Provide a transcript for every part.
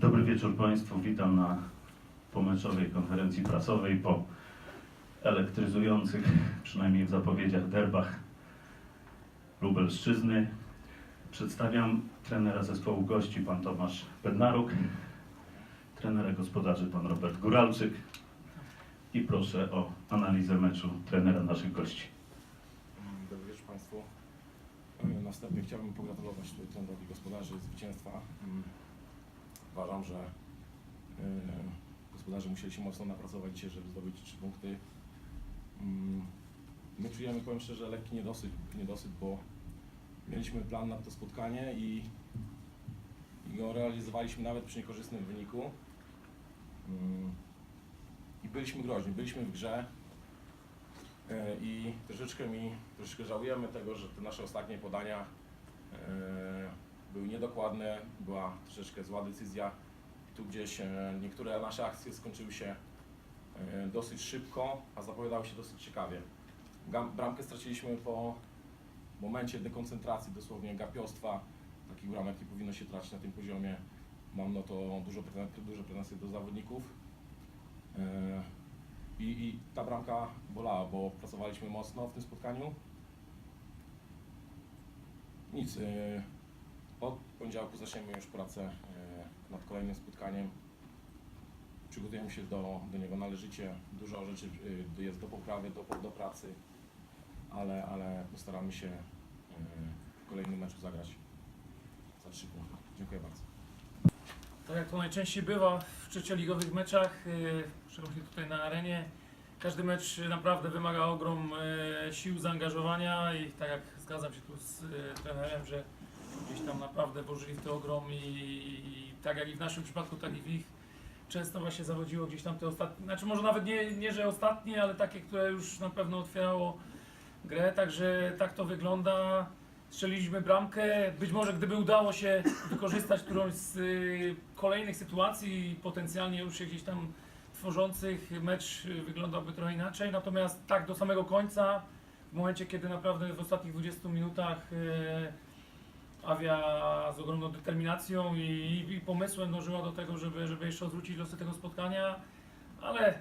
Dobry wieczór Państwu. Witam na pomeczowej konferencji prasowej po elektryzujących, przynajmniej w zapowiedziach, derbach Lubelszczyzny. Przedstawiam trenera zespołu gości, pan Tomasz Bednaruk, trenera gospodarzy, pan Robert Góralczyk i proszę o analizę meczu trenera naszych gości. Dobry wieczór Państwu. E, Na wstępie chciałbym pogratulować trenerowi gospodarzy zwycięstwa. Uważam, że e, gospodarze musieli się mocno napracować dzisiaj, żeby zdobyć trzy punkty. Mm, My czujemy, powiem szczerze, lekki niedosyt, niedosyt bo mieliśmy plan na to spotkanie i, i go realizowaliśmy nawet przy niekorzystnym wyniku. Mm, I byliśmy groźni, byliśmy w grze. E, I troszeczkę mi, troszeczkę żałujemy tego, że te nasze ostatnie podania e, były niedokładne, była troszeczkę zła decyzja. Tu gdzieś e, niektóre nasze akcje skończyły się e, dosyć szybko, a zapowiadały się dosyć ciekawie. Bramkę straciliśmy po momencie dekoncentracji, dosłownie gapiostwa. Takich bramek nie powinno się tracić na tym poziomie. Mam no to dużo, duże pretensje do zawodników. E, i, I ta bramka bolała, bo pracowaliśmy mocno w tym spotkaniu. Nic. Od poniedziałku zaczniemy już pracę y, nad kolejnym spotkaniem. Przygotujemy się do, do niego należycie. Dużo rzeczy y, jest do poprawy, do, do pracy, ale, ale postaramy się w kolejnym meczu zagrać za trzy punkty. Dziękuję bardzo. Tak jak to najczęściej bywa w trzecioligowych meczach, szczególnie tutaj na arenie, każdy mecz naprawdę wymaga ogrom e, sił, zaangażowania i tak jak zgadzam się tu z e, trenerem, że gdzieś tam naprawdę włożyli w to ogrom i, i tak jak i w naszym przypadku, tak i w ich często właśnie zawodziło gdzieś tam te ostatnie, znaczy może nawet nie, nie że ostatnie, ale takie, które już na pewno otwierało grę, także tak to wygląda. Strzeliliśmy bramkę. Być może gdyby udało się wykorzystać którąś z y, kolejnych sytuacji, potencjalnie już się gdzieś tam tworzących, mecz wyglądałby trochę inaczej. Natomiast tak do samego końca, w momencie kiedy naprawdę w ostatnich 20 minutach y, Awia z ogromną determinacją i, i pomysłem dążyła do tego, żeby, żeby jeszcze odwrócić losy tego spotkania, ale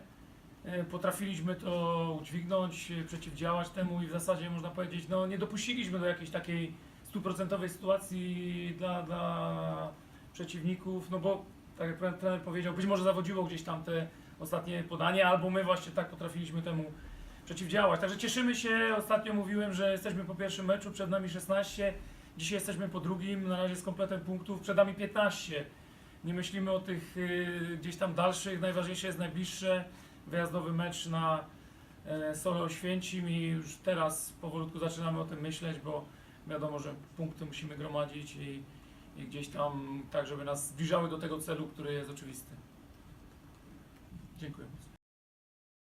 E, Potrafiliśmy to udźwignąć, e, przeciwdziałać temu i w zasadzie można powiedzieć, no nie dopuściliśmy do jakiejś takiej stuprocentowej sytuacji dla, dla przeciwników, no bo tak jak trener- powiedział, być może zawodziło gdzieś tam te ostatnie podanie, albo my właśnie tak potrafiliśmy temu przeciwdziałać. Także cieszymy się, ostatnio mówiłem, że jesteśmy po pierwszym meczu, przed nami 16, dzisiaj jesteśmy po drugim, na razie z kompletem punktów, przed nami 15. Nie myślimy o tych y, gdzieś tam dalszych, najważniejsze jest najbliższe wyjazdowy mecz na e, Sole Oświęcim i już teraz powolutku zaczynamy o tym myśleć, bo wiadomo, że punkty musimy gromadzić i, i gdzieś tam tak, żeby nas zbliżały do tego celu, który jest oczywisty. Dziękuję.